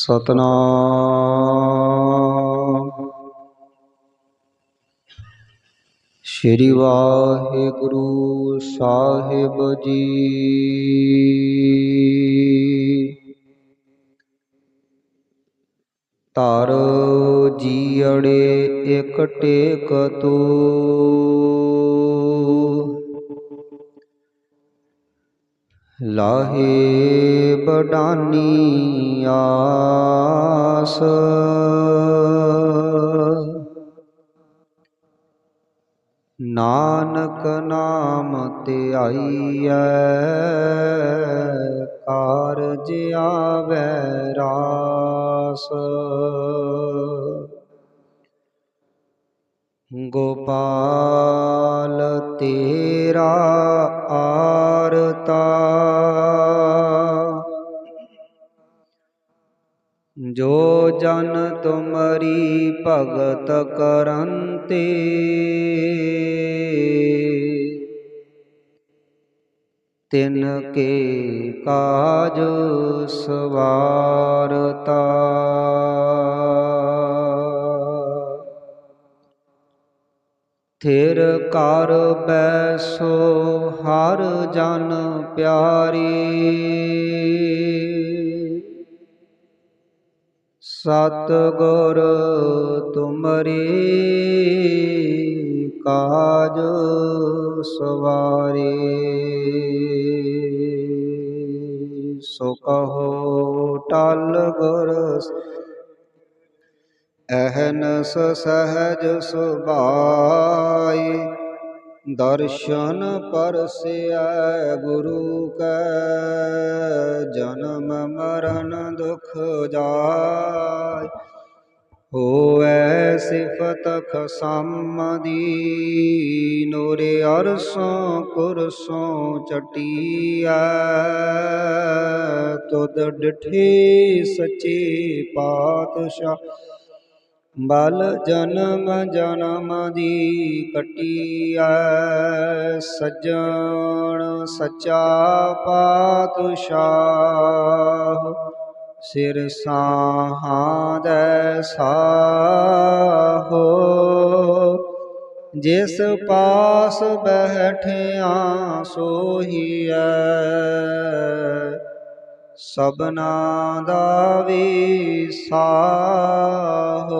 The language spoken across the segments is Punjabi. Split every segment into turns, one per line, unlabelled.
ਸਤਨਾਮ। ਸ਼੍ਰੀ ਵਾਹਿਗੁਰੂ ਸਾਹਿਬ ਜੀ। ਤਰ ਜੀੜੇ ਇਕ ਟੇਕ ਤੂ ਲਾਹੇ ਬਡਾਨੀ ਆਸ। ਨਾਨਕ ਨਾਮ ਧਿਆਈਐ ਕਾਰਜ ਆਵੈ ਰਾਸ। ਗੋਪਾਲ ਤੇਰਾ ਆਰਤਾ ਜੋ ਜਨ ਤੁਮਰੀ ਭਗਤ ਕਰੰਤੇ। ਤਿਨ ਕੇ ਕਾਜ ਸਵਾਰਤਾ। ਥਿਰ ਕਰ ਬੈਸੋ ਹਰ ਜਨ ਪਿਆਰੀ। ਸਤ ਗੁਰ ਤੁਮਰੀ ਕਾਜ ਸਵਾਰੇ। ਸੋ ਕਹੋ ਟਲ ਗੁਰ ਅਹਨਸ ਸਹਜ ਸੁਭਾਈ। ਦਰਸ਼ਨ ਪਰਸਿਆ ਗੁਰੂ ਕੈ, ਜਨਮ ਮਰਨ ਦੁਖ ਜਾਇ ਹੋਵੈ ਸਿਫਤ ਖਸਮਦੀ, ਨੂਰੇ ਅਰਸੋਂ ਕੁਰਸੋਂ ਚਟਿਆ ਤੁਧ ਡਿਠੇ ਸੱਚੇ ਪਾਤਸ਼ਾਹ ਬਲ ਜਨਮ ਜਨਮ ਦੀ ਕਟੀਐ, ਸੱਜਣ ਸੱਚਾ ਪਾਤਸ਼ਾਹ। ਸਿਰ ਸਾਹਾਂ ਦੇ ਸਾਹੋ। ਜਿਸ ਪਾਸ ਬੈਠਿਆ ਸੋਹੀਐ ਸਬਨਾ ਦਾ ਵੀ ਸਾਹੋ।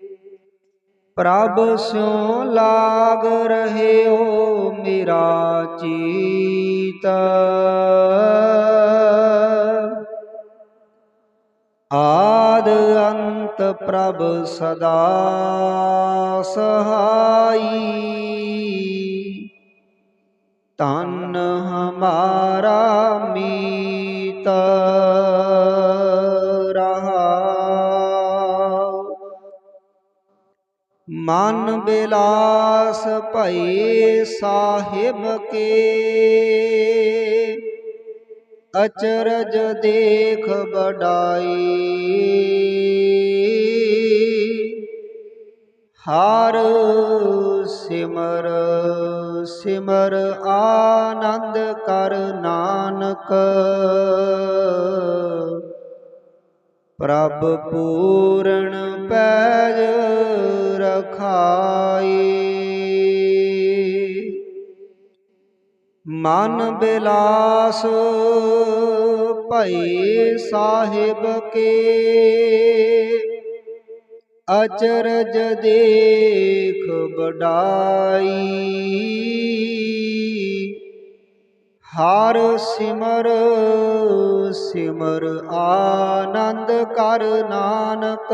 ਪ੍ਰਭ ਸਿਉ ਲਾਗ ਰਹਿਓ ਮੇਰਾ ਚੀਤ। ਆਦ ਅੰਤ ਪ੍ਰਭ ਸਦਾ ਸਹਾਈ। ਤਨ ਹਮਾਰਾ ਮਨ ਬਿਲਾਸ ਭਈ ਸਾਹਿਬ ਕੇ। ਅਚਰਜ ਦੇਖ ਬਡਾਈ ਹਰ ਸਿਮਰ ਸਿਮਰ ਆਨੰਦ ਕਰ ਨਾਨਕ। ਪ੍ਰਭ ਪੂਰਨ ਪੈਜ ਰਖਾਈ। ਮਨ ਬਿਲਾਸ ਭਈ ਸਾਹਿਬ ਕੇ। ਅਚਰਜ ਦੇਖ ਬਡਾਈ ਹਰ ਸਿਮਰ ਸਿਮਰ ਆਨੰਦ ਕਰ ਨਾਨਕ।